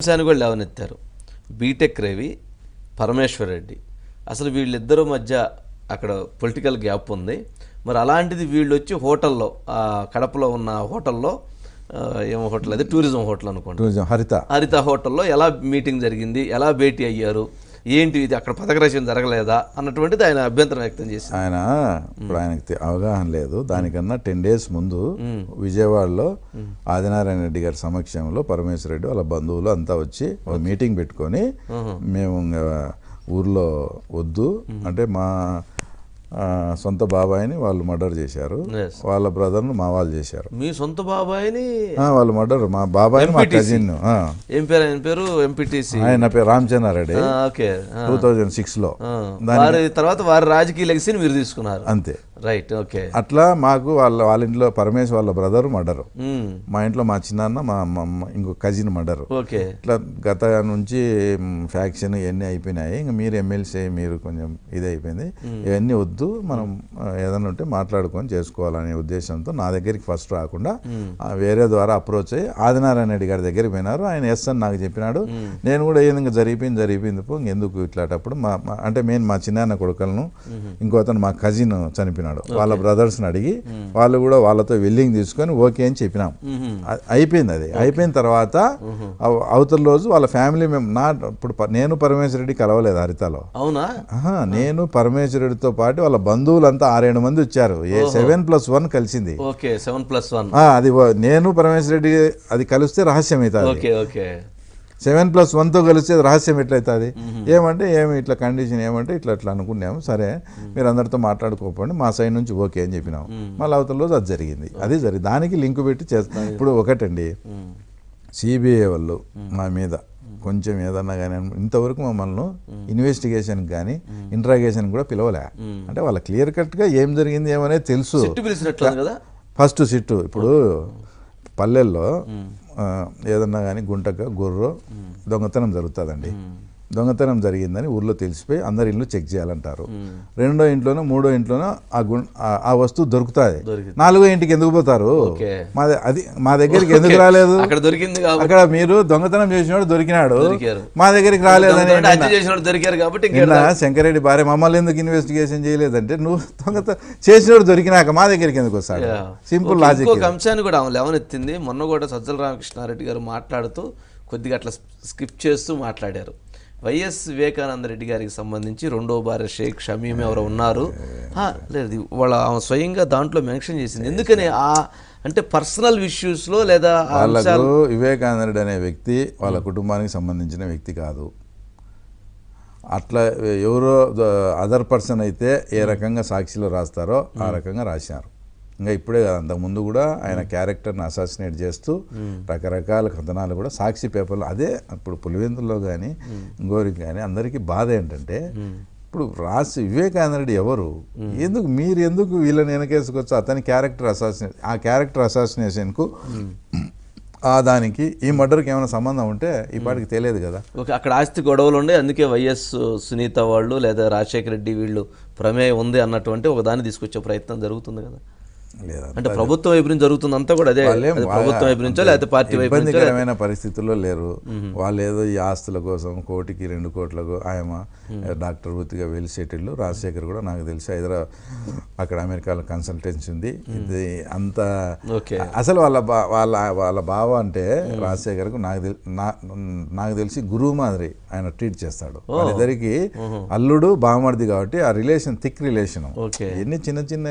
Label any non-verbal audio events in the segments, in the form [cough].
అంశాన్ని కూడా లేవనెత్తారు. బీటెక్ రవి పరమేశ్వర్ రెడ్డి. అసలు వీళ్ళిద్దరూ మధ్య అక్కడ పొలిటికల్ గ్యాప్ ఉంది. మరి అలాంటిది వీళ్ళు వచ్చి హోటల్లో కడపలో ఉన్న హోటల్లో ఏం హోటల్ అది టూరిజం హోటల్ అనుకోండి హరిత. హరిత హోటల్లో ఎలా మీటింగ్ జరిగింది ఎలా భేటీ అయ్యారు ఏంటి ఇది అక్కడ పథకరచన జరగలేదా అన్నటువంటిది ఆయన అభ్యంతరం వ్యక్తం చేశారు. ఆయన ఇప్పుడు ఆయనకి అవగాహన లేదు. దానికన్నా టెన్ డేస్ ముందు విజయవాడలో ఆదినారాయణ రెడ్డి గారి సమక్షంలో పరమేశ్వర రెడ్డి వాళ్ళ బంధువులు అంతా వచ్చి ఒక మీటింగ్ పెట్టుకొని మేము ఊర్లో వద్దు. అంటే మా సొంత బాబాయిని వాళ్ళు మర్డర్ చేశారు. వాళ్ళ బ్రదర్ను మా వాళ్ళు చేశారు. మీ సొంత బాబాయిని వాళ్ళు మర్డర్ మా బాబాయిని మా. కజిన్ ఏం పేరు ఆయన పేరు? ఎంపీటీసీ ఆయన పేరు రామచంద్రారెడ్డి. ఓకే. టూ థౌజండ్ సిక్స్లో. తర్వాత వారి రాజకీయ లెగసీని మీరు తీసుకున్నారు. అంతే. రైట్ ఓకే అట్లా మాకు వాళ్ళ వాళ్ళ ఇంట్లో పరమేశ్ వాళ్ళ బ్రదర్ మర్డరు. మ్మ్. మా ఇంట్లో మా చిన్నాన్న మా ఇంకో కజిన్ మర్డరు. ఓకే ఇట్లా గత నుంచి ఫ్యాక్షన్ ఇవన్నీ అయిపోయినాయి. ఇంకా మీరు ఎమ్మెల్సీ మీరు కొంచెం ఇది అయిపోయింది. ఇవన్నీ వద్దు మనం ఏదైనా ఉంటే మాట్లాడుకొని చేసుకోవాలనే ఉద్దేశంతో నా దగ్గరికి ఫస్ట్ రాకుండా ఆ, వేరే ద్వారా అప్రోచ్ అయ్యి ఆదినారాయణ రెడ్డి గారి దగ్గరికి పోయినారు. ఆయన ఎస్ అని నాకు చెప్పినాడు. నేను కూడా ఏది ఇంకా జరిగిపోయింది జరిగిపోయింది ఎందుకు ఇట్లాటప్పుడు మా మా- అంటే మెయిన్ మా చిన్నాన్న కొడుకలను ఇంకో అతను మా కజిన్ చనిపోయినాడు. వాళ్ళ బ్రదర్స్ని అడిగి వాళ్ళు కూడా వాళ్ళతో వెల్లింగ్ తీసుకొని ఓకే అని చెప్పినాం. అయిపోయింది అది. అయిపోయిన తర్వాత అవ- అవతల రోజు వాళ్ళ ఫ్యామిలీ మేము నా ఇప్పుడు నేను పరమేశ్వర రెడ్డి కలవలేదు హరితలో. అవునా? నేను పరమేశ్వర రెడ్డితో పాటు వాళ్ళ బంధువులంతా ఆరేడు మంది వచ్చారు. ఏ సెవెన్ ప్లస్ వన్ కలిసింది. ఓకే సెవెన్ ప్లస్ వన్ అది నేను పరమేశ్వర రెడ్డి అది కలిస్తే రహస్యం అవుతుంది ఓకే. సెవెన్ ప్లస్ వన్తో కలిస్తే రహస్యం ఎట్లయితుంది? ఏమంటే ఏమి ఇట్లా కండిషన్ ఏమంటే ఇట్లా ఇట్లా అనుకున్నాము. సరే మీరు అందరితో మాట్లాడుకోకండి మా సైడ్ నుంచి ఓకే అని చెప్పినాం మళ్ళీ అవతల రోజు అది జరిగింది. అది జరిగింది దానికి లింక్ పెట్టి చేస్తాం. ఇప్పుడు ఒకటండి. సిబిఐ వాళ్ళు మా మీద కొంచెం ఏదన్నా కానీ ఇంతవరకు మమ్మల్ని ఇన్వెస్టిగేషన్ కానీ ఇంట్రాగేషన్ కూడా పిలవలే. అంటే వాళ్ళ క్లియర్ కట్గా ఏం జరిగింది ఏమనేది తెలుసు. First SIT. ఇప్పుడు పల్లెల్లో ఏదన్నా కానీ గుంటక గొర్రె దొంగతనం జరుగుతుందండి. దొంగతనం జరిగిందని ఊర్లో తెలిసిపోయి అందరి ఇల్లు చెక్ చేయాలంటారు. రెండో ఇంట్లోనో మూడో ఇంట్లోనో ఆ గుం ఆ- వస్తువు దొరుకుతుంది. నాలుగో ఇంటికి ఎందుకు పోతారు. మా అది మా దగ్గరికి ఎందుకు రాలేదు? అక్కడ దొరికింది అక్కడ మీరు దొంగతనం చేసినాడు దొరికినాడు. మా దగ్గరికి రాలేదని దొరికారు కాబట్టి శంకరెడ్డి భార్య మమ్మల్ని ఎందుకు ఇన్వెస్టిగేషన్ చేయలేదంటే నువ్వు దొంగత చేసినోడు దొరికినాక మా దగ్గరికి ఎందుకు వస్తాడు. సింపుల్ లాజిక్ అంశాన్ని కూడా ఆమె లేవనెత్తింది. మొన్న కూడా సజ్జల రామకృష్ణారెడ్డి గారు మాట్లాడుతూ కొద్దిగా అట్లా స్కిప్ చేస్తూ మాట్లాడారు. వైఎస్ వివేకానంద రెడ్డి గారికి సంబంధించి రెండో భార్య షేక్ షమీం ఎవరో ఉన్నారు. లేదు వాళ్ళ ఆమె స్వయంగా దాంట్లో మెన్షన్ చేసింది. ఎందుకని ఆ అంటే పర్సనల్ ఇష్యూస్లో లేదా ఆ అంశాలు? వాళ్ళకు వివేకానందుడు అనే వ్యక్తి వాళ్ళ కుటుంబానికి సంబంధించిన వ్యక్తి కాదు. అట్లా ఎవరో అదర్ పర్సన్ అయితే ఏ రకంగా సాక్షిలో రాస్తారో ఆ రకంగా రాశారు. ఇంకా ఇప్పుడే కాదు అంతకుముందు కూడా ఆయన క్యారెక్టర్ని అసాసినేట్ చేస్తూ రకరకాల కథనాలు కూడా సాక్షి పేపర్లో. అదే ఇప్పుడు పులివెందుల్లో కానీ ఇంకోరికి కానీ అందరికీ బాధ ఏంటంటే ఇప్పుడు రాసి వివేకానంద రెడ్డి ఎవరు ఎందుకు మీరు ఎందుకు వీళ్ళని వెనకేసుకొచ్చు అతని క్యారెక్టర్ అసాసినే ఆ క్యారెక్టర్ అసాసినేషన్కు ఆ దానికి ఈ మర్డర్కి ఏమైనా సంబంధం ఉంటే ఈ పాటికి తెలియదు కదా. ఓకే అక్కడ ఆస్తి గొడవలు ఉండే అందుకే వైఎస్ సునీత వాళ్ళు లేదా రాజశేఖర రెడ్డి వీళ్ళు ప్రమేయం ఉంది అన్నటువంటి ఒక దాన్ని తీసుకొచ్చే ప్రయత్నం జరుగుతుంది కదా. అంటే ప్రభుత్వం వైపు నుంచి జరుగుతుంది అంతా కూడా అదే వాళ్ళేం ప్రభుత్వం వైపు నుంచో లేకపోతే పార్టీ వైపు నుంచో ఇబ్బందికరమైన పరిస్థితుల్లో లేరు. వాళ్ళు ఏదో ఈ ఆస్తుల కోసం కోటికి రెండు కోట్లకు ఆయమ డాక్టర్ వృత్తిగా సెటిల్ రాజశేఖర్ కూడా నాకు తెలిసి హైదరాబాద్ అక్కడ అమెరికాలో కన్సల్టెన్సీ ఉంది. ఇది అంత అసలు వాళ్ళ వాళ్ళ వాళ్ళ బావ అంటే రాజశేఖర్కు నాకు నాకు తెలిసి గురువు మాదిరి ఆయన ట్రీట్ చేస్తాడు. వాళ్ళిద్దరికి అల్లుడు బామర్ది కాబట్టి ఆ రిలేషన్ థిక్ రిలేషన్. ఎన్ని చిన్న చిన్న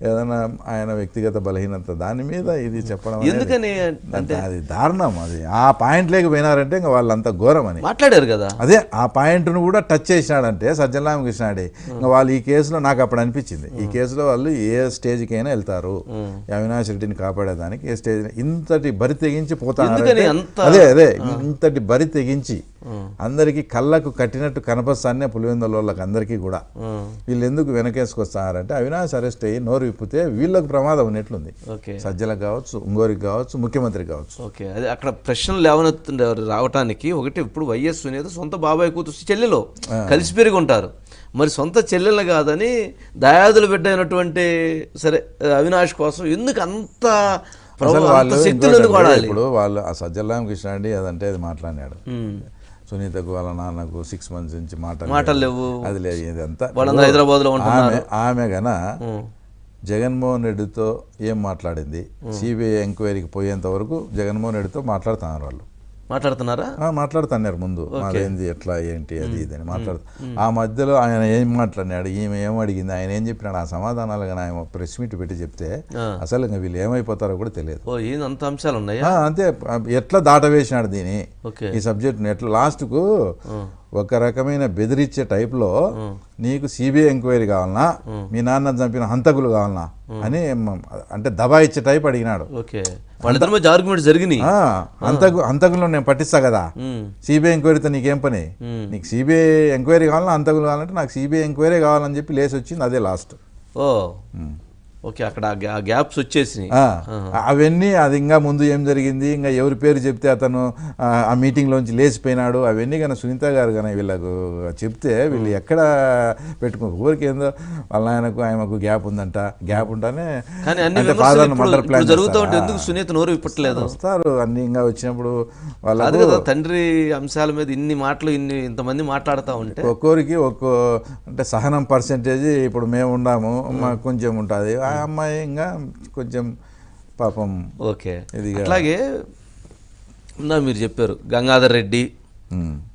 ఏదైనా ఆయన వ్యక్తిగత బలహీనత దాని మీద ఇది చెప్పడం ఎందుకని అంటే అది దారుణం అది. ఆ పాయింట్ లేక పోయినారంటే ఇంకా వాళ్ళంతా ఘోరం అని. మాట్లాడారు కదా. అదే ఆ పాయింట్ను కూడా టచ్ చేసినాడంటే సజ్జల రామకృష్ణాడే ఇంకా వాళ్ళు ఈ కేసులో నాకు అప్పుడు అనిపించింది. ఈ కేసులో వాళ్ళు ఏ స్టేజ్కైనా వెళ్తారు. అవినాష్ రెడ్డిని కాపాడేదానికి ఏ స్టేజ్ ఇంతటి బరి తెగించి పోతారు అదే అదే ఇంతటి బరి తెగించి అందరికీ కళ్ళకు కట్టినట్టు కనపస్తానే పులివెందుల వాళ్ళకి అందరికీ కూడా. వీళ్ళు ఎందుకు వెనకేసుకొస్తారంటే అవినాష్ అరెస్ట్ అయ్యి నోరు విప్పితే వీళ్ళకు ప్రమాదం ఉన్నట్లుంది ఓకే సజ్జలకు కావచ్చు ఇంగోరికి కావచ్చు ముఖ్యమంత్రికి కావచ్చు ఓకే అదే అక్కడ ప్రశ్నలు లేవనెత్తుండే రావటానికి ఒకటి ఇప్పుడు వైఎస్ సునీత సొంత బాబాయ్ కూతురు చెల్లెలు కలిసి పెరిగి ఉంటారు మరి సొంత చెల్లెలు కాదని దయాదులు బిడ్డ అయినటువంటి సరే అవినాష్ కోసం ఎందుకు అంత. ఇప్పుడు వాళ్ళు ఆ సజ్జలాం కృష్ణ అండి అదంటే అది మాట్లాడినాడు ఉమ్. సునీతకు వాళ్ళ నాన్నకు సిక్స్ మంత్స్ నుంచి మాట మాటలు లేవు. అది లేదు ఇదంతా హైదరాబాద్లో ఉంటున్నారు. ఆమె ఆమె గన. జగన్మోహన్ రెడ్డితో ఏం మాట్లాడింది? సిబిఐ ఎంక్వైరీకి పోయేంత వరకు జగన్మోహన్ రెడ్డితో మాట్లాడుతున్నారు వాళ్ళు. మాట్లాడుతున్నారా? మాట్లాడుతున్నారు ముందు. మాదేంది ఎట్లా ఏంటి అది ఇది అని మాట్లాడుతూ. ఆ మధ్యలో ఆయన ఏం మాట్లాడినాడు? ఈమె ఏం అడిగింది? ఆయన ఏం చెప్పినాడు? ఆ సమాధానాలు కానీ ఆయన ప్రెస్ మీట్ పెట్టి చెప్తే. అసలు ఇంకా వీళ్ళు ఏమైపోతారో కూడా తెలియదు. అంత అంశాలు ఉన్నాయా? అంతే. ఎట్లా దాటవేసినాడు దీని ఈ సబ్జెక్ట్ని ఎట్లా లాస్ట్కు ఒక రకమైన బెదిరించే టైప్లో నీకు సిబిఐ ఎంక్వైరీ కావాలనా? మీ నాన్న చంపిన హంతకులు కావాలనా? అని అంటే దబాయిచ్చే టైప్ అడిగినాడు. హంతకు హంతకులు నేను పట్టిస్తా కదా. సిబిఐ ఎంక్వైరీతో నీకేం పని. నీకు సిబిఐ ఎంక్వైరీ కావాలన్నా హంతకులు కావాలంటే నాకు సిబిఐ ఎంక్వైరీ కావాలని చెప్పి లేచి వచ్చింది అదే లాస్ట్. ఓ. ఓకే అక్కడ గ్యాప్స్ వచ్చేసినాయి. ఆ, అవన్నీ అది ఇంకా ముందు ఏం జరిగింది? ఇంకా ఎవరి పేరు చెప్తే అతను ఆ, మీటింగ్లోంచి లేచిపోయినాడు. అవన్నీ కానీ సునీత గారు కానీ వీళ్ళకు చెప్తే వీళ్ళు ఎక్కడ పెట్టుకో ఊరికి ఏందో వాళ్ళ ఆయనకు ఆయనకు గ్యాప్ ఉందంట. గ్యాప్ ఉంటానే కానీ అన్ని జరుగుతూ ఉంటే? ఎందుకు సునీత నోరు ఇప్పట్లేదు వస్తారు అన్ని ఇంకా వచ్చినప్పుడు కదా తండ్రి అంశాల మీద ఇన్ని మాటలు ఇన్ని ఇంతమంది మాట్లాడుతూ ఉంటే. ఒక్కొరికి ఒక్కో అంటే సహనం పర్సంటేజ్ ఇప్పుడు మేము ఉన్నాము మాకు కొంచెం ఉంటుంది. అమ్మాయి ఇంకా కొంచెం పాపం ఓకే. ఇదిగా- అట్లాగే ఇందా మీరు చెప్పారు గంగాధర్ రెడ్డి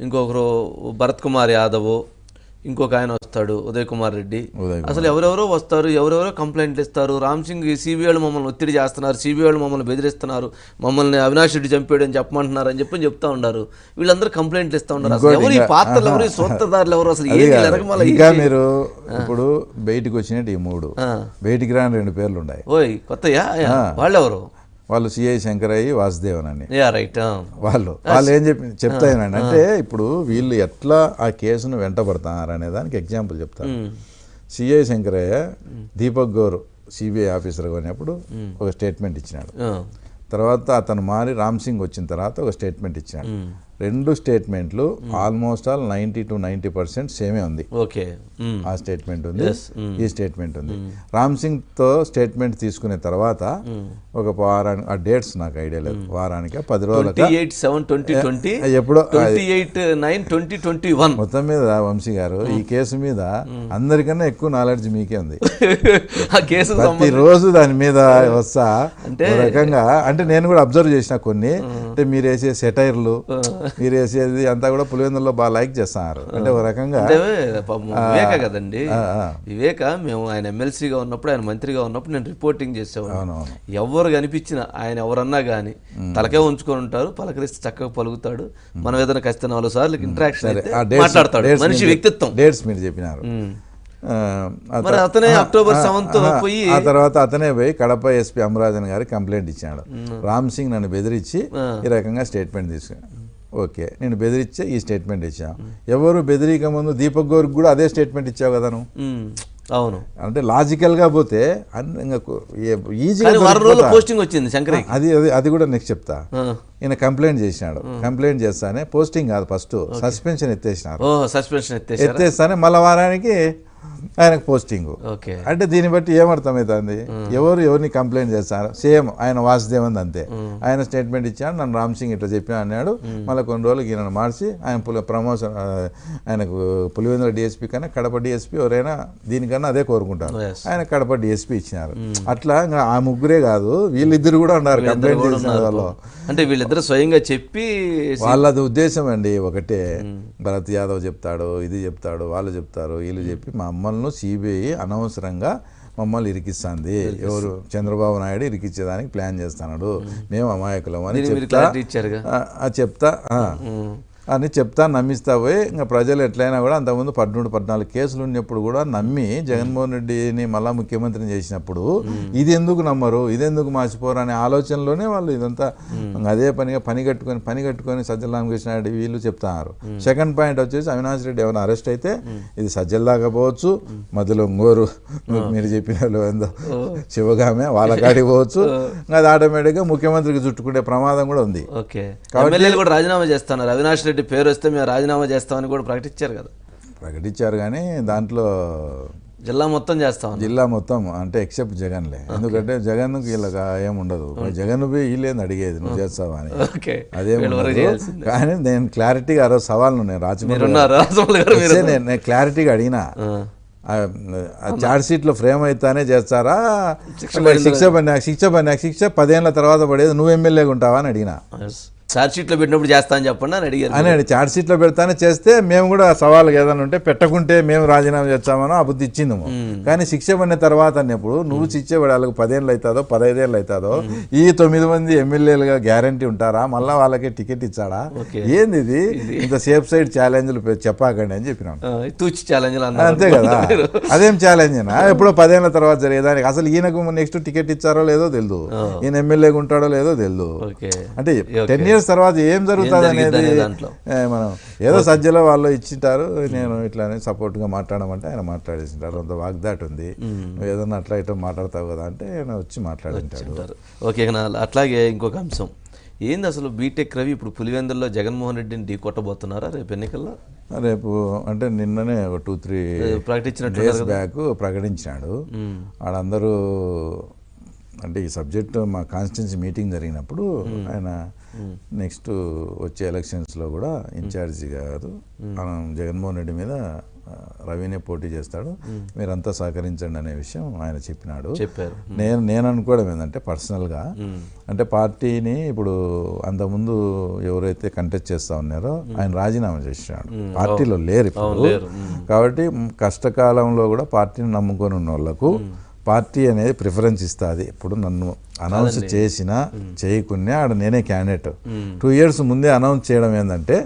ఇంకొకరు భరత్ కుమార్ యాదవ్ ఇంకొక ఆయన వస్తాడు ఉదయ్ కుమార్ రెడ్డి అసలు ఎవరెవరో వస్తారు ఎవరెవరో కంప్లైంట్లు ఇస్తారు. రామ్ సింగ్ సిబిఐలు మమ్మల్ని ఒత్తిడి చేస్తున్నారు సిబిఐలు మమ్మల్ని బెదిరిస్తున్నారు మమ్మల్ని అవినాష్ రెడ్డి చంపాడు అని చెప్పమంటున్నారు అని చెప్పి చెప్తా ఉన్నారు. వీళ్ళందరూ కంప్లైంట్లు ఇస్తా ఉన్నారు. అసలు ఎవరు ఈ పాత్రలు ఎవరు సూత్రధారులు ఎవరు అసలు ఇంకా మీరు ఇప్పుడు బయటికి వచ్చినట్టు ఈ మూడు. బయటికి రాని రెండు పేర్లు ఉన్నాయి ఓయ్ కొత్తయా వాళ్ళెవరు? వాళ్ళు సిఐ శంకరయ్య వాసుదేవన్ రైట్ వాళ్ళు వాళ్ళు ఏం చెప్పి చెప్తాయనండి. అంటే ఇప్పుడు వీళ్ళు ఎట్లా ఆ కేసును వెంటబడతారు అనే దానికి ఎగ్జాంపుల్ చెప్తాను. సిఐ శంకరయ్య దీపక్ గౌర్ సిబిఐ ఆఫీసర్గా ఉన్నప్పుడు ఒక స్టేట్మెంట్ ఇచ్చినాడు. తర్వాత అతను మారి రామ్ సింగ్ వచ్చిన తర్వాత ఒక స్టేట్మెంట్ ఇచ్చినాడు. రెండు స్టేట్మెంట్లు almost all ninety to ninety percent సేమే ఉంది. ఓకే. ఆ స్టేట్మెంట్ ఉంది ఈ స్టేట్మెంట్ ఉంది. రామ్ సింగ్తో స్టేట్మెంట్ తీసుకునే తర్వాత ఒక వారానికి ఆ డేట్స్ నాకు ఐడియా లేదు. వారానికి పది రోజులక? ట్వంటీ ఎప్పుడో మొత్తం మీద వంశీ గారు ఈ కేసు మీద అందరికన్నా ఎక్కువ నాలెడ్జ్ మీకే ఉంది. [laughs] ఆ కేసు ప్రతి రోజు దాని మీద వస్తా. రకంగా అంటే నేను కూడా అబ్జర్వ్ చేసిన కొన్ని. అంటే మీరు వేసే సెటైర్లు మీరు వేసేది అంతా కూడా పులివెందుల్లో బాగా లైక్ చేస్తున్నారు. అంటే ఒక రకంగా వివేక కదండి. వివేక మేము ఆయన ఎమ్మెల్సీగా ఉన్నప్పుడు ఆయన మంత్రిగా ఉన్నప్పుడు నేను రిపోర్టింగ్ చేసేవాడు ఎవరు కనిపించిన ఆయన ఎవరన్నా కానీ తలకే ఉంచుకొని ఉంటారు పలకరిస్తే చక్కగా పలుకుతాడు. మనం ఏదైనా ఖచ్చితంగా నాలుగు సార్లు ఇంటరాక్షన్ మాట్లాడతాడు. మనిషి వ్యక్తిత్వం. డేట్స్ మీరు చెప్పినారు. మరి అతనే అక్టోబర్ సెవెంత్ పోయి ఆ తర్వాత అతనే పోయి కడప ఎస్పీ అమరాజన్ గారి కంప్లైంట్ ఇచ్చాడు. రామ్ సింగ్ నన్ను బెదిరించి ఈ రకంగా స్టేట్మెంట్ తీసుకున్నాను ఓకే. నేను బెదిరించే ఈ స్టేట్మెంట్ ఇచ్చాను. ఎవరు బెదిరిక ముందు దీపక్ గౌర్కి కూడా అదే స్టేట్మెంట్ ఇచ్చావు కదా నువ్వు? అవును. అంటే పోతే ఇంకా కు- ఏ- ఈజీగా. పోస్టింగ్ వచ్చింది అది అది కూడా నెక్స్ట్ చెప్తా. ఈయన కంప్లైంట్ చేసినాడు. కంప్లైంట్ చేస్తానే పోస్టింగ్ కాదు ఫస్ట్. సస్పెన్షన్ ఎత్తేసినారు. సస్పెన్షన్ ఎత్తేస్తానే మళ్ళా వారానికి ఆయనకు పోస్టింగ్ ఓకే. అంటే దీన్ని బట్టి ఏమర్థమవుతుంది ఎవరు ఎవరిని కంప్లైంట్ చేస్తారు? సేమ్ ఆయన వాసుదేవన్ అంతే. ఆయన స్టేట్మెంట్ ఇచ్చాడు నన్ను రామ్ సింగ్ ఇట్లా చెప్పిన అన్నాడు. మళ్ళీ కొన్ని రోజులకి ఈయన మార్చి ఆయన పులి ప్రమోషన్ ఆయనకు పులివెందుల డిఎస్పీ కన్నా కడప డిఎస్పీ ఎవరైనా దీనికన్నా అదే కోరుకుంటారు. ఆయన కడప డిఎస్పీ ఇచ్చినారు. అట్లా ఇంకా ఆ ముగ్గురే కాదు వీళ్ళిద్దరు కూడా ఉన్నారు కంప్లైంట్ చేసిన. వాళ్ళు అంటే వీళ్ళిద్దరు స్వయంగా చెప్పి వాళ్ళది ఉద్దేశం అండి ఒకటే. భరత్ యాదవ్ చెప్తాడు ఇది చెప్తాడు వాళ్ళు చెప్తారు వీళ్ళు చెప్పి మమ్మల్ని సిబిఐ అనవసరంగా మమ్మల్ని ఇరికిస్తుంది. ఎవరు? చంద్రబాబు నాయుడు ఇరికించేదానికి ప్లాన్ చేస్తున్నాడు. మేము. అమాయకులం అని చెప్తా. చెప్తా. అని చెప్తా నమ్మిస్తా పోయి ఇంకా ప్రజలు ఎట్లయినా కూడా అంతకుముందు పద్మూడు పద్నాలుగు కేసులు ఉన్నప్పుడు కూడా నమ్మి జగన్మోహన్ రెడ్డిని మళ్ళా ముఖ్యమంత్రిని చేసినప్పుడు ఇది ఎందుకు నమ్మరు? ఇది ఎందుకు మార్చిపోరు? అనే ఆలోచనలోనే వాళ్ళు ఇదంతా అదే పనిగా పని కట్టుకొని పని కట్టుకొని సజ్జల రామకృష్ణ రెడ్డి వీళ్ళు చెప్తున్నారు సెకండ్ పాయింట్ వచ్చేసి అవినాష్ రెడ్డి ఏమైనా అరెస్ట్ అయితే ఇది సజ్జల దాకా పోవచ్చు. మధ్యలో ఇంగోరు మీరు చెప్పిన వాళ్ళు ఏందో శివగామే వాళ్ళ కాడికి పోవచ్చు. ఇంకా అది ఆటోమేటిక్గా ముఖ్యమంత్రికి చుట్టుకునే ప్రమాదం కూడా ఉంది. కూడా రాజీనామా చేస్తున్నారు అవినాష్ రెడ్డి పేరు వస్తే మేము రాజీనామా చేస్తామని కూడా ప్రకటించారు కదా. ప్రకటించారు కానీ దాంట్లో జిల్లా మొత్తం చేస్తాం జిల్లా మొత్తం అంటే ఎక్సెప్ట్ జగన్లే. ఎందుకంటే జగన్ వీళ్ళకి ఏం ఉండదు. జగన్ వీళ్ళేంది అడిగేది? నువ్వు చేస్తావా అని. అదేం కానీ నేను క్లారిటీగా రోజు సవాళ్ళు నేను రాజమౌళి నేను క్లారిటీగా అడిగినా. చార్జ్ షీట్లో ఫ్రేమ్ అయితేనే చేస్తారా? శిక్ష లేక శిక్ష పడినాక శిక్ష పదేళ్ళ తర్వాత పడేది నువ్వు ఎమ్మెల్యేగా ఉంటావా అని అడిగినా. ఛార్జ్ షీట్లో పెట్టినప్పుడు చేస్తా అని చెప్పండి అని అడిగారు అని చార్జ్ షీట్లో పెడతానే చేస్తే మేము కూడా సవాళ్ళకి ఏదైనా ఉంటే పెట్టకుంటే మేము రాజీనామా చేస్తామనో ఆ బుద్ధి ఇచ్చిందము. కానీ శిక్ష పడిన తర్వాత అన్నప్పుడు నువ్వు శిక్ష వాళ్ళకి పదేళ్ళు అవుతుందో పదహైదేళ్ళు అవుతుందో ఈ తొమ్మిది మంది ఎమ్మెల్యేలుగా గ్యారంటీ ఉంటారా? మళ్ళా వాళ్ళకి టికెట్ ఇచ్చాడా. ఏంది ఇది? ఇంత సేఫ్ సైడ్ ఛాలెంజ్లు చెప్పాకండి అని చెప్పినాను ఆ, తూచి ఛాలెంజ్ అన్నారు అంతే కదా? అదేం ఛాలెంజ్ అయినా ఎప్పుడో పదేళ్ళ తర్వాత జరిగేదానికి అసలు ఈయనకు నెక్స్ట్ టికెట్ ఇచ్చారో లేదో తెలియదు ఈయన ఎమ్మెల్యేగా ఉంటాడో లేదో తెలియదు అంటే టెన్ ఇయర్స్ తర్వాత ఏం జరుగుతుంది అనేది మనం ఏదో సజ్జలో వాళ్ళు ఇచ్చింటారు నేను ఇట్లానే సపోర్ట్గా మాట్లాడమంటే ఆయన మాట్లాడేసింటారు. అంత వాగ్దాట్ ఉంది. నువ్వు ఏదన్నా అట్లా ఇట్లా మాట్లాడతావు కదా అంటే ఆయన వచ్చి మాట్లాడింటాడు. అంటారు ఓకే అట్లాగే ఇంకొక అంశం. ఏంది అసలు బీటెక్ రవి ఇప్పుడు పులివెందుల్లో జగన్మోహన్ రెడ్డిని ఢీ కొట్టబోతున్నారా రేపు ఎన్నికల్లో? రేపు అంటే నిన్ననే ఒక టూ త్రీ ప్రకటించినట్టు డేస్ బ్యాక్ ప్రకటించినాడు. ఆడందరూ అంటే ఈ సబ్జెక్ట్ మా కాన్స్టిట్యున్సీ మీటింగ్ జరిగినప్పుడు ఆయన నెక్స్ట్ వచ్చే ఎలక్షన్స్లో కూడా ఇన్ఛార్జి కాదు మనం జగన్మోహన్ రెడ్డి మీద రవినే పోటీ చేస్తాడు. మీరంతా సహకరించండి అనే విషయం ఆయన చెప్పినాడు. చెప్పారు. నేను నేను అనుకోవడం ఏంటంటే పర్సనల్గా అంటే పార్టీని ఇప్పుడు అంతకుముందు ఎవరైతే కంటెస్ట్ చేస్తా ఉన్నారో ఆయన రాజీనామా చేసినాడు. పార్టీలో లేరు ఇప్పుడు. కాబట్టి కష్టకాలంలో కూడా పార్టీని నమ్ముకొని ఉన్న వాళ్ళకు పార్టీ అనేది ప్రిఫరెన్స్ ఇస్తుంది. ఇప్పుడు నన్ను అనౌన్స్ చేసినా చేయకున్నా ఆడ నేనే క్యాండిడేట్ టూ ఇయర్స్ ముందే అనౌన్స్ చేయడం ఏంటంటే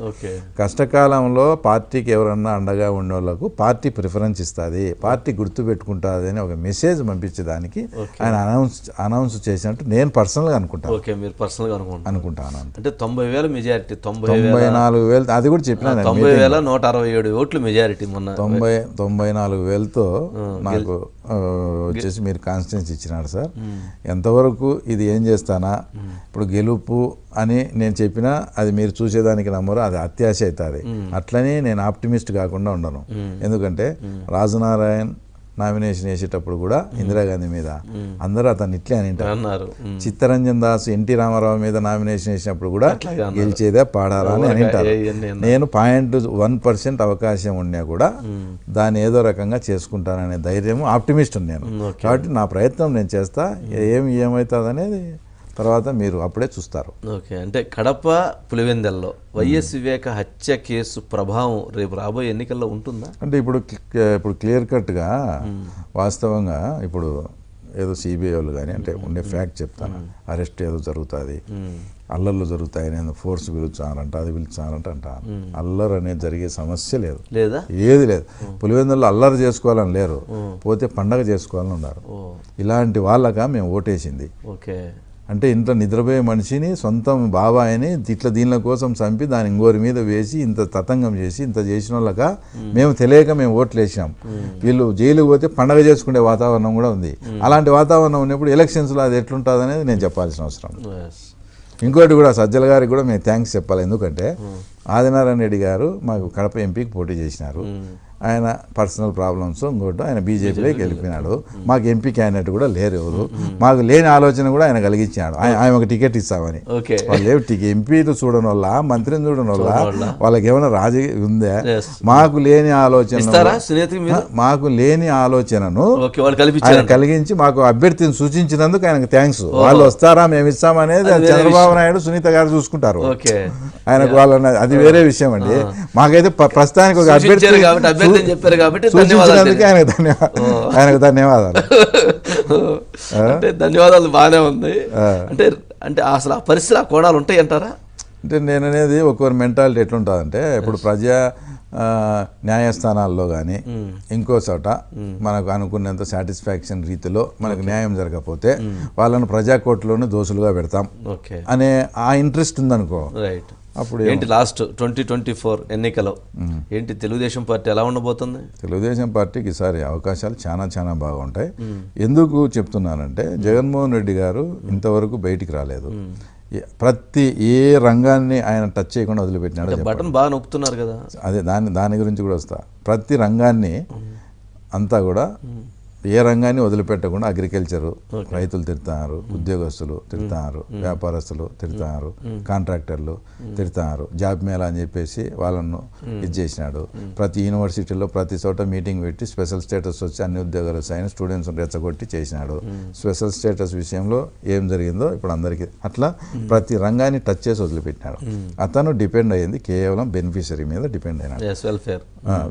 కష్టకాలంలో పార్టీకి ఎవరన్నా అండగా ఉండే వాళ్ళకు పార్టీ ప్రిఫరెన్స్ ఇస్తుంది పార్టీ గుర్తు పెట్టుకుంటుంది అని ఒక మెసేజ్ పంపించేదానికి ఆయన అనౌన్స్ అనౌన్స్ చేసినట్టు నేను పర్సనల్గా అనుకుంటాను. ఓకే మీరు పర్సనల్గా అనుకుంటాను అంటే తొంభై వేల మెజారిటీ తొంభై నాలుగు వేలు అది కూడా చెప్పినా తొంభై వేల నూట అరవై ఏడు ఓట్లు మెజారిటీ మొన్న. తొంభై తొంభై నాలుగు వేలతో నాకు వచ్చేసి మీరు కాన్స్టిట్యూన్స్ ఇచ్చినారు సార్. ఎంతవరకు ఇది ఏం చేస్తానా? ఇప్పుడు గెలుపు అని నేను చెప్పినా అది మీరు చూసేదానికి నమ్మరు అది అత్యాశ అవుతుంది. అట్లని నేను ఆప్టిమిస్ట్ కాకుండా ఉండను. ఎందుకంటే రాజనారాయణ్ నామినేషన్ వేసేటప్పుడు కూడా ఇందిరాగాంధీ మీద అందరూ అతన్ని ఇట్లే అని అన్నారు. చిత్తరంజన్ దాస్ ఎన్టీ రామారావు మీద నామినేషన్ వేసినప్పుడు కూడా. గెలిచేదే పాడారా అని అంటారు. నేను పాయింట్ వన్ పర్సెంట్ అవకాశం ఉన్నా కూడా దాన్ని ఏదో రకంగా చేసుకుంటాననే ధైర్యం ఆప్టిమిస్ట్ నేను. కాబట్టి నా ప్రయత్నం నేను చేస్తా ఏమి ఏమవుతుంది అనేది తర్వాత మీరు అప్పుడే చూస్తారు. ఓకే అంటే కడప పులివెందల్లో వైఎస్ వివేక హత్య కేసు ప్రభావం రేపు రాబోయే ఎన్నికల్లో ఉంటుందా? అంటే ఇప్పుడు ఇప్పుడు క్లియర్ కట్గా వాస్తవంగా ఇప్పుడు ఏదో సిబిఐ వాళ్ళు కానీ అంటే ఉండే ఫ్యాక్ట్ చెప్తాను. అరెస్ట్ ఏదో జరుగుతుంది. అల్లర్లు జరుగుతాయి నేను ఫోర్స్ పిలుచారంట అది పిలుచారంట అంటారు అల్లర్ అనేది జరిగే సమస్య లేదు. లేదా? ఏది లేదు. పులివెందుల్లో అల్లరి చేసుకోవాలని లేరు. పోతే పండగ చేసుకోవాలని ఉన్నారు. ఇలాంటి వాళ్ళగా మేము ఓటేసింది. ఓకే. అంటే ఇంత నిద్రపోయే మనిషిని సొంతం బాబాయిని ఇట్లా దీనిల కోసం చంపి దాని ఇంకోరి మీద వేసి ఇంత తతంగం చేసి ఇంత చేసిన వాళ్ళక మేము తెలియక మేము ఓట్లు వేసినాం వీళ్ళు జైలుకు పోతే పండగ చేసుకునే వాతావరణం కూడా ఉంది. అలాంటి వాతావరణం ఉన్నప్పుడు ఎలక్షన్స్లో అది ఎట్లుంటుంది అనేది నేను చెప్పాల్సిన అవసరం. ఇంకోటి కూడా సజ్జల గారికి కూడా మేము థ్యాంక్స్ చెప్పాలి. ఎందుకంటే ఆదినారాయణ రెడ్డి గారు మాకు కడప ఎంపీకి పోటీ చేసినారు. ఆయన పర్సనల్ ప్రాబ్లమ్స్ ఇంకోటి ఆయన బీజేపీలోకి వెళ్ళిపోయినాడు. మాకు ఎంపీ క్యాండిడేట్ కూడా లేరు ఎవరు. మాకు లేని ఆలోచన కూడా ఆయన కలిగించినాడు. ఆయన ఒక టికెట్ ఇస్తామని. వాళ్ళు ఎంపీలు చూడని వాళ్ళ? మంత్రిని చూడని వాళ్ళ? చూడనోళ్ళ. వాళ్ళకి ఏమైనా రాజకీయ ఉందా. మాకు లేని ఆలోచన మాకు లేని ఆలోచనను ఆయన కలిగించి మాకు అభ్యర్థిని సూచించినందుకు ఆయనకు థ్యాంక్స్ వాళ్ళు వస్తారా? మేము ఇస్తామనేది చంద్రబాబు నాయుడు సునీత గారు చూసుకుంటారు. ఆయనకు వాళ్ళ అది వేరే విషయం అండి. మాకైతే ప్ర- ప్రస్తుతానికి ఒక అభ్యర్థి చెప్పారు కాబట్టి ధన్యవాదాలు ఆయనకు ధన్యవాదాలు. [laughs] అంటే ధన్యవాదాలు బాగానే ఉంది. అంటే అంటే అసలు ఆ పరిస్థితి ఆ కోణాలు ఉంటాయి అంటారా? అంటే నేను అనేది ఒక్కొరి మెంటాలిటీ ఎట్లుంటుందంటే ఇప్పుడు ప్రజా న్యాయస్థానాల్లో కానీ ఇంకో చోట మనకు అనుకున్నంత సాటిస్ఫాక్షన్ రీతిలో మనకు న్యాయం జరగకపోతే వాళ్ళను ప్రజా కోర్టులోనే దోషులుగా పెడతాం. ఓకే అనే ఆ ఇంట్రెస్ట్ ఉందనుకో రైట్ అప్పుడు ఏంటి లాస్ట్ ట్వంటీ ట్వంటీ ఫోర్ ఎన్నికలో? ఏంటి తెలుగుదేశం పార్టీ ఎలా ఉండబోతుంది? తెలుగుదేశం పార్టీకి ఈసారి అవకాశాలు చాలా చాలా బాగుంటాయి. ఎందుకు చెప్తున్నానంటే జగన్మోహన్ రెడ్డి గారు ఇంతవరకు బయటికి రాలేదు. ప్రతి ఏ రంగాన్ని ఆయన టచ్ చేయకుండా వదిలిపెట్టినాడో. బటన్ బాగా నొక్కుతున్నారు కదా. అదే దాని దాని గురించి కూడా వస్తా. ప్రతి రంగాన్ని అంతా కూడా ఏ రంగాన్ని వదిలిపెట్టకుండా అగ్రికల్చరు రైతులు తిడుతున్నారు ఉద్యోగస్తులు తిడుతున్నారు వ్యాపారస్తులు తిడుతున్నారు కాంట్రాక్టర్లు తిడుతున్నారు జాబ్ మేళా అని చెప్పేసి వాళ్ళను ఇది చేసినాడు. ప్రతి యూనివర్సిటీలో ప్రతి చోట మీటింగ్ పెట్టి స్పెషల్ స్టేటస్ వచ్చి అన్ని ఉద్యోగాలు వస్తాయని స్టూడెంట్స్ రెచ్చగొట్టి చేసినాడు. స్పెషల్ స్టేటస్ విషయంలో ఏం జరిగిందో ఇప్పుడు అందరికీ అట్లా ప్రతి రంగాన్ని టచ్ చేసి వదిలిపెట్టినాడు. అతను డిపెండ్ అయ్యింది కేవలం బెనిఫిషరీ మీద డిపెండ్ అయినాడు. వెల్ఫేర్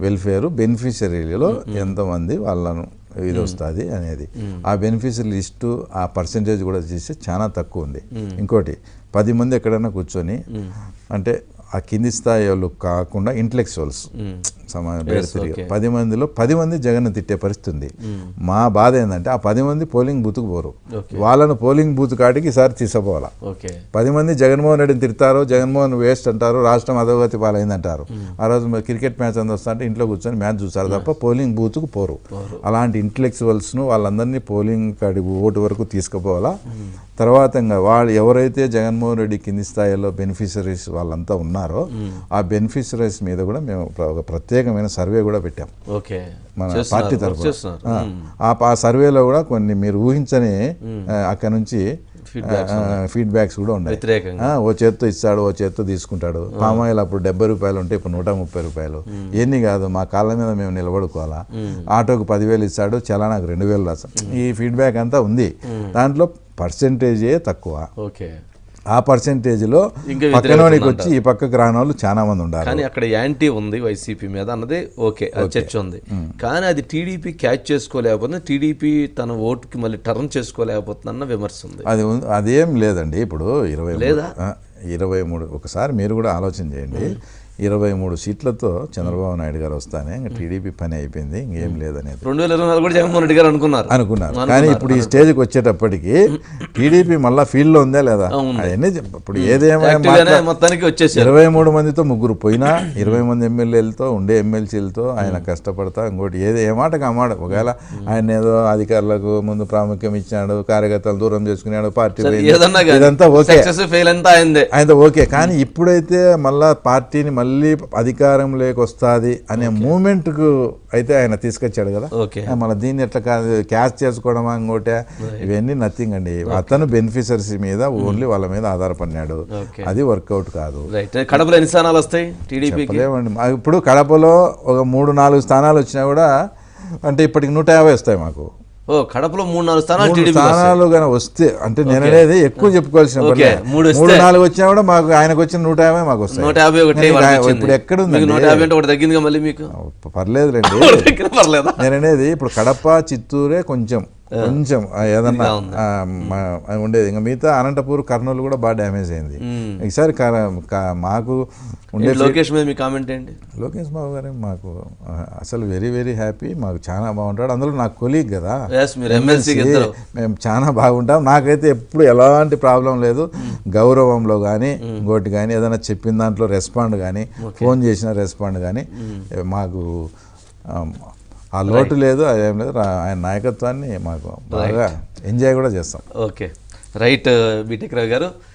వెల్ఫేర్ బెనిఫిషరీలో ఎంతమంది వాళ్ళను ఇది వస్తుంది అనేది. ఆ బెనిఫిషరీ లిస్టు ఆ పర్సంటేజ్ కూడా చేసి చాలా తక్కువ ఉంది. ఇంకోటి పది మంది ఎక్కడైనా కూర్చొని అంటే ఆ కింది స్థాయి వాళ్ళు కాకుండా ఇంటలెక్చువల్స్. సమాజం పేరు తిరిగి. పది మందిలో పది మంది జగన్ తిట్టే పరిస్థితి ఉంది మా బాధ ఏంటంటే ఆ పది మంది పోలింగ్ బూత్కు పోరు. వాళ్ళను పోలింగ్ బూత్ కాడికి ఈసారి తీసుకుపోవాలా ఓకే పది మంది జగన్మోహన్ రెడ్డిని తిడతారు జగన్మోహన్ వేస్ట్ అంటారు రాష్ట్రం అధోగతి పాలైంది అంటారు ఆ రోజు క్రికెట్ మ్యాచ్ అంత వస్తా అంటే ఇంట్లో కూర్చొని మ్యాచ్ చూస్తారు తప్ప పోలింగ్ బూత్కు పోరు. అలాంటి ఇంటలెక్చువల్స్ను వాళ్ళందరినీ పోలింగ్ కాడి ఓటు వరకు తీసుకుపోవాలా. తర్వాత ఇంకా వాళ్ళు ఎవరైతే జగన్మోహన్ రెడ్డి కింది స్థాయిలో బెనిఫిషరీస్ వాళ్ళంతా ఉన్నారో ఆ బెనిఫిషరీస్ మీద కూడా మేము ఒక ప్రత్యేకమైన సర్వే కూడా పెట్టాం. ఓకే. మన పార్టీ తరఫున. చేస్తున్నారు. ఆ, సర్వేలో కూడా కొన్ని మీరు ఊహించని అక్కడ నుంచి ఫీడ్బ్యాక్స్ కూడా ఉన్నాయి. ఓ చేత్తో ఇస్తాడు ఓ చేత్తో తీసుకుంటాడు. పామాయిల్ అప్పుడు డెబ్బై రూపాయలు ఉంటే ఇప్పుడు నూట ముప్పై రూపాయలు. ఎన్ని కాదు మా కాళ్ళ మీద మేము నిలబడుకోవాలా? ఆటోకు పదివేలు ఇస్తాడు చలానాకు రెండు వేలు రాస్తాం ఈ ఫీడ్బ్యాక్ అంతా ఉంది. దాంట్లో పర్సెంటేజే తక్కువ. ఓకే. ఆ పర్సెంటేజ్లో పక్కనోనికి వచ్చి ఈ పక్కకు రాని వాళ్ళు చాలా మంది ఉండాలి. కానీ అక్కడ యాంటీ ఉంది వైసీపీ మీద అన్నది ఓకే చర్చ ఉంది. కానీ అది టీడీపీ క్యాచ్ చేసుకోలేకపోతుంది టీడీపీ తన ఓటుకి మళ్ళీ టర్న్ చేసుకోలేకపోతుంది అన్న విమర్శ ఉంది. అది అదేం లేదండి ఇప్పుడు ఇరవై లేదా? ఇరవై మూడు. ఒకసారి మీరు కూడా ఆలోచన చేయండి. ఇరవై మూడు సీట్లతో చంద్రబాబు నాయుడు గారు వస్తానే ఇంకా టీడీపీ పని అయిపోయింది ఇంకేం లేదనేది. రెండు వేల ఇరవై నాలుగు కూడా జగన్మోహన్ రెడ్డి గారు అనుకున్నారు. అనుకున్నారు. కానీ ఇప్పుడు ఈ స్టేజ్కి వచ్చేటప్పటికి టీడీపీ మళ్ళా ఫీల్డ్లో ఉందా లేదా? అవన్నీ ఇప్పుడు ఏదేమైనా మొత్తానికి వచ్చేసారు. ఇరవై మూడు మందితో ముగ్గురు పోయినా ఇరవై మంది ఎమ్మెల్యేలతో ఉండే ఎమ్మెల్సీలతో ఆయన కష్టపడతా ఇంకోటి ఏది ఏ మాటకు ఆ మాట. ఒకవేళ ఆయన ఏదో అధికారులకు ముందు ప్రాముఖ్యం ఇచ్చినాడు కార్యకర్తలు దూరం చేసుకున్నాడు పార్టీ ఇదంతా ఓకే. ఆయన ఓకే. కానీ ఇప్పుడైతే మళ్ళా పార్టీని మళ్ళీ అధికారంలోకి వస్తుంది అనే మూమెంట్కు అయితే ఆయన తీసుకొచ్చాడు కదా. మళ్ళీ దీన్ని ఎట్లా కాదు క్యాష్ చేసుకోవడం ఇంకోటే ఇవన్నీ నథింగ్ అండి. అతను బెనిఫిషరీస్ మీద ఓన్లీ వాళ్ళ మీద ఆధారపడినాడు. అది వర్కౌట్ కాదు. కడపలో ఎన్ని స్థానాలు వస్తాయి మా- ఇప్పుడు కడపలో ఒక మూడు నాలుగు స్థానాలు వచ్చినా కూడా అంటే ఇప్పటికి నూట యాభై వస్తాయి మాకు. ఓ కడపలో మూడు నాలుగు స్థానాలు టీడీపీ స్థానాలు కానీ వస్తే అంటే నేను అనేది ఎక్కువ చెప్పుకోవాల్సిన. మూడు నాలుగు వచ్చినా కూడా మాకు ఆయనకు వచ్చిన నూట యాభై మాకు వస్తాయి. నూట యాభై ఒకటి ఇప్పుడు. ఎక్కడ మీకు ఉందండి నూట యాభై అంటే ఒకటి తగ్గిందిగా మళ్ళీ మీకు? పర్లేదులేండి. [laughs] దగ్గర పర్లేదా? నేను అనేది ఇప్పుడు కడప చిత్తూరే కొంచెం కొంచెం ఏదన్నా ఉండేది. ఇంకా మిగతా అనంతపూర్ కర్నూలు కూడా బాగా డ్యామేజ్ అయింది. ఈసారి మాకు ఉండే లోకేష్ మీద మీ కామెంట్ ఏంటి? లోకేష్ బాబు గారే మాకు అసలు వెరీ వెరీ హ్యాపీ మాకు చాలా బాగుంటాడు. అందులో నాకు కొలీగ్ కదా. మేము చాలా బాగుంటాం. నాకైతే ఎప్పుడు ఎలాంటి ప్రాబ్లం లేదు. గౌరవంలో కానీ ఇంకోటి కానీ ఏదైనా చెప్పిన దాంట్లో రెస్పాండ్ కానీ ఫోన్ చేసిన రెస్పాండ్ కానీ మాకు ఆ, లోటు లేదు అదేం లేదు. ఆయన నాయకత్వాన్ని మాకు బాగా ఎంజాయ్ కూడా చేస్తాం. ఓకే రైట్ బీటెక్ రావు గారు.